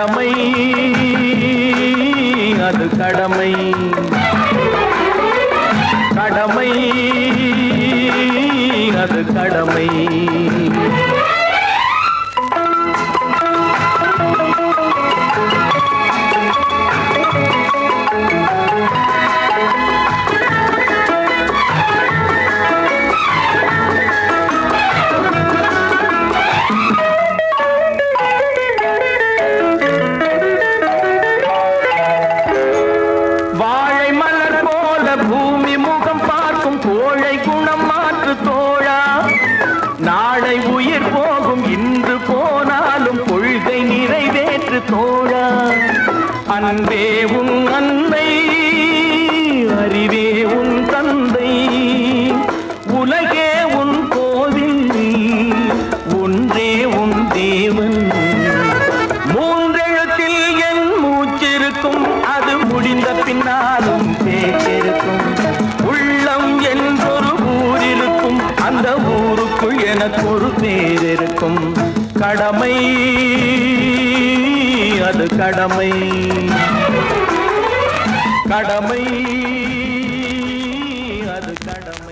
கடமை. அது கடமை. கடமை அது கடமை. மனம் மாற்று தோழா. நாளை உயிர் போகும் இன்று போனாலும் கொள்கை நிறைவேற்று தோழா. அன்பே உன் அன்னை எனக்கு ஒரு பேர் இருக்கும் கடமை. அது கடமை. கடமை. அது கடமை.